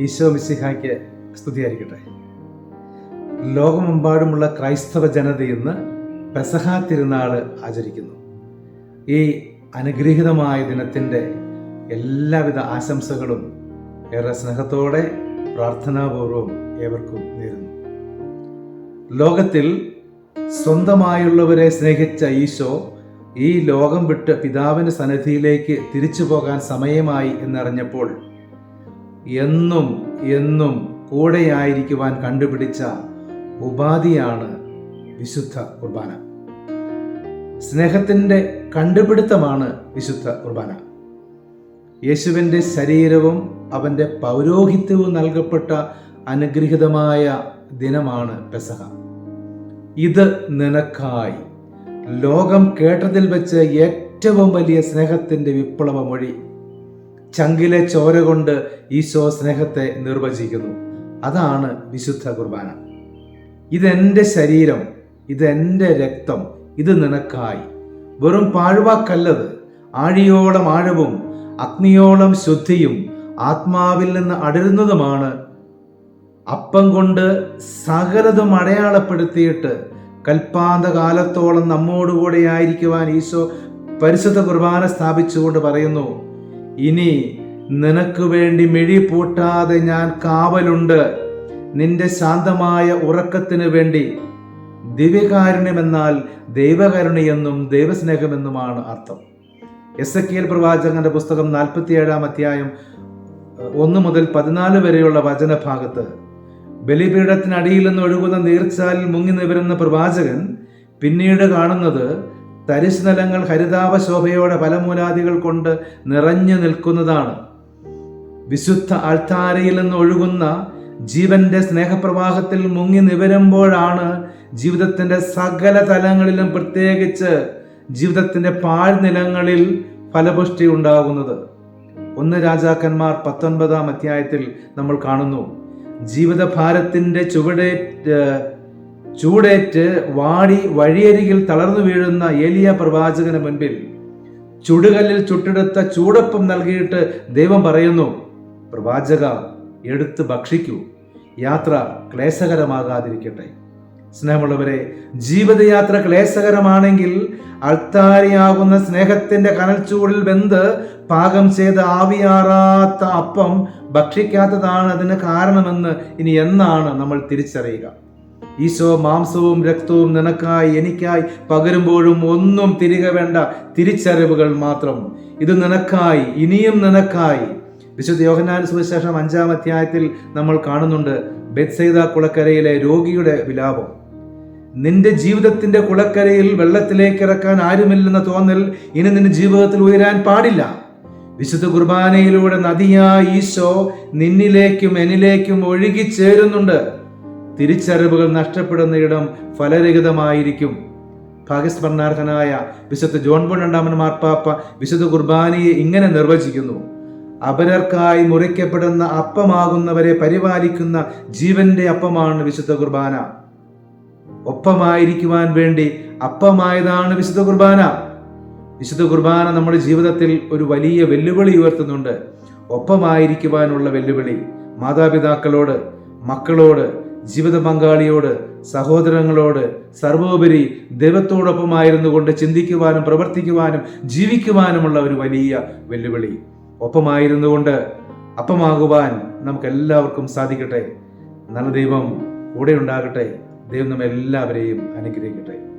ഈശോ മിസിഹായ്ക്ക് സ്തുതിയായിരിക്കട്ടെ. ലോകമെമ്പാടുമുള്ള ക്രൈസ്തവ ജനത ഇന്ന് പെസഹ തിരുനാൾ ആചരിക്കുന്നു. ഈ അനുഗ്രഹീതമായ ദിനത്തിന്റെ എല്ലാവിധ ആശംസകളും ഏറെ സ്നേഹത്തോടെ പ്രാർത്ഥനാപൂർവം ഏവർക്കും നേരുന്നു. ലോകത്തിൽ സ്വന്തമായുള്ളവരെ സ്നേഹിച്ച ഈശോ ഈ ലോകം വിട്ട് പിതാവിന്റെ സന്നിധിയിലേക്ക് തിരിച്ചു പോകാൻ സമയമായി എന്നറിഞ്ഞപ്പോൾ എന്നും എന്നും കൂടെയായിരിക്കുവാൻ കണ്ടുപിടിച്ച ഉപാധിയാണ് വിശുദ്ധ കുർബാന. സ്നേഹത്തിന്റെ കണ്ടുപിടുത്തമാണ് വിശുദ്ധ കുർബാന. യേശുവിന്റെ ശരീരവും അവന്റെ പൗരോഹിത്യവും നൽകപ്പെട്ട അനുഗ്രഹീതമായ ദിനമാണ് പെസഹ. ഇത് നിനക്കായി. ലോകം കേട്ടതിൽ വെച്ച് ഏറ്റവും വലിയ സ്നേഹത്തിന്റെ വിപ്ലവ മൊഴി ചങ്കിലെ ചോര കൊണ്ട് ഈശോ സ്നേഹത്തെ നിർവചിക്കുന്നു. അതാണ് വിശുദ്ധ കുർബാന. ഇതെന്റെ ശരീരം ഇതെന്റെ രക്തം ഇത് നിനക്കായി. വെറും പാഴ്വാക്കല്ലത് ആഴിയോളം ആഴവും അഗ്നിയോളം ശുദ്ധിയും ആത്മാവിൽ നിന്ന് അടരുന്നതുമാണ്. അപ്പം കൊണ്ട് സകലതും അടയാളപ്പെടുത്തിയിട്ട് കൽപ്പാന്ത കാലത്തോളം നമ്മോടുകൂടെ ആയിരിക്കുവാൻ ഈശോ പരിശുദ്ധ കുർബാന സ്ഥാപിച്ചുകൊണ്ട് പറയുന്നു ഇനി നിനക്ക് വേണ്ടി മിഴി പൂട്ടാതെ ഞാൻ കാവലുണ്ട്. നിന്റെ ശാന്തമായ ഉറക്കത്തിന് വേണ്ടി. ദിവ്യകാരുണ്യമെന്നാൽ ദൈവകരുണയെന്നും ദൈവസ്നേഹമെന്നുമാണ് അർത്ഥം. എസ് എ കെൽ പ്രവാചകന്റെ പുസ്തകം നാൽപ്പത്തിയേഴാം അധ്യായം ഒന്ന് മുതൽ പതിനാല് വരെയുള്ള വചനഭാഗത്ത് ബലിപീഠത്തിനടിയിൽ നിന്ന് ഒഴുകുന്ന നീർച്ചാലിൽ മുങ്ങി നിവരുന്ന പ്രവാചകൻ പിന്നീട് കാണുന്നത് തരിശ് ഹരിതാപശോഭയോടെ ഹരിതാപ ശോഭയോടെ ഫലമൂലാദികൾ കൊണ്ട് നിറഞ്ഞു നിൽക്കുന്നതാണ്. വിശുദ്ധ അൾത്താരയിൽ നിന്ന് ഒഴുകുന്ന ജീവന്റെ സ്നേഹപ്രവാഹത്തിൽ മുങ്ങി നിവരുമ്പോഴാണ് ജീവിതത്തിന്റെ സകല തലങ്ങളിലും പ്രത്യേകിച്ച് ജീവിതത്തിന്റെ പാഴ്നിലങ്ങളിൽ ഫലപുഷ്ടി ഉണ്ടാകുന്നത്. ഒന്ന് രാജാക്കന്മാർ പത്തൊൻപതാം അധ്യായത്തിൽ നമ്മൾ കാണുന്നു. ജീവിതഭാരത്തിന്റെ ചുവടേറ്റ് ചൂടേറ്റ് വാടി വഴിയരികിൽ തളർന്നു വീഴുന്ന ഏലിയ പ്രവാചകന് മുൻപിൽ ചുടുകല്ലിൽ ചുട്ടെടുത്ത ചൂടപ്പം നൽകിയിട്ട് ദൈവം പറയുന്നു പ്രവാചക എടുത്ത് ഭക്ഷിക്കൂ. യാത്ര ക്ലേശകരമാകാതിരിക്കട്ടെ. സ്നേഹമുള്ളവരെ ജീവിതയാത്ര ക്ലേശകരമാണെങ്കിൽ അൾത്താരിയാകുന്ന സ്നേഹത്തിന്റെ കനൽച്ചൂടിൽ വെന്ത് പാകം ചെയ്ത് ആവിയാറാത്ത അപ്പം ഭക്ഷിക്കാത്തതാണ് അതിന് കാരണമെന്ന് ഇനി എന്നാണ് നമ്മൾ തിരിച്ചറിയുക. ഈശോ മാംസവും രക്തവും നിനക്കായി എനിക്കായി പകരുമ്പോഴും ഒന്നും തിരികെ വേണ്ട തിരിച്ചറിവുകൾ മാത്രം. ഇത് നിനക്കായി ഇനിയും നിനക്കായി. വിശുദ്ധ യോഹനാൻ സുവിശേഷം അഞ്ചാം അധ്യായത്തിൽ നമ്മൾ കാണുന്നുണ്ട് ബെത്സൈദ കുളക്കരയിലെ രോഗിയുടെ വിലാപം. നിന്റെ ജീവിതത്തിന്റെ കുളക്കരയിൽ വെള്ളത്തിലേക്ക് ഇറക്കാൻ ആരുമില്ലെന്ന തോന്നൽ ഇനി നിന്റെ ജീവിതത്തിൽ ഉയരാൻ പാടില്ല. വിശുദ്ധ കുർബാനയിലൂടെ നദിയായ ഈശോ നിന്നിലേക്കും എന്നിലേക്കും ഒഴുകിച്ചേരുന്നുണ്ട് തിരിച്ചറിവുകൾ നഷ്ടപ്പെടുന്ന ഇടം ഫലരഹിതമായിരിക്കും. ഭാഗ്യസ്മരണാർഹനായ വിശുദ്ധ ജോൺ ബോൺ രണ്ടാമൻ മാർപ്പാപ്പ വിശുദ്ധ കുർബാനയെ ഇങ്ങനെ നിർവചിക്കുന്നു. അപരർക്കായി മുറിക്കപ്പെടുന്ന അപ്പമാകുന്നവരെ പരിപാലിക്കുന്ന ജീവന്റെ അപ്പമാണ് വിശുദ്ധ കുർബാന. ഒപ്പമായിരിക്കുവാൻ വേണ്ടി അപ്പമായതാണ് വിശുദ്ധ കുർബാന. വിശുദ്ധ കുർബാന നമ്മുടെ ജീവിതത്തിൽ ഒരു വലിയ വെല്ലുവിളി ഉയർത്തുന്നുണ്ട്. ഒപ്പമായിരിക്കുവാനുള്ള വെല്ലുവിളി മാതാപിതാക്കളോട് മക്കളോട് ജീവിത പങ്കാളിയോട് സഹോദരങ്ങളോട് സർവോപരി ദൈവത്തോടൊപ്പമായിരുന്നു കൊണ്ട് ചിന്തിക്കുവാനും പ്രവർത്തിക്കുവാനും ജീവിക്കുവാനുമുള്ള ഒരു വലിയ വെല്ലുവിളി. ഒപ്പമായിരുന്നു കൊണ്ട് അപ്പമാകുവാൻ നമുക്ക് എല്ലാവർക്കും സാധിക്കട്ടെ. നല്ല ദൈവം കൂടെ ഉണ്ടാകട്ടെ. ദൈവം നമ്മെല്ലാവരെയും അനുഗ്രഹിക്കട്ടെ.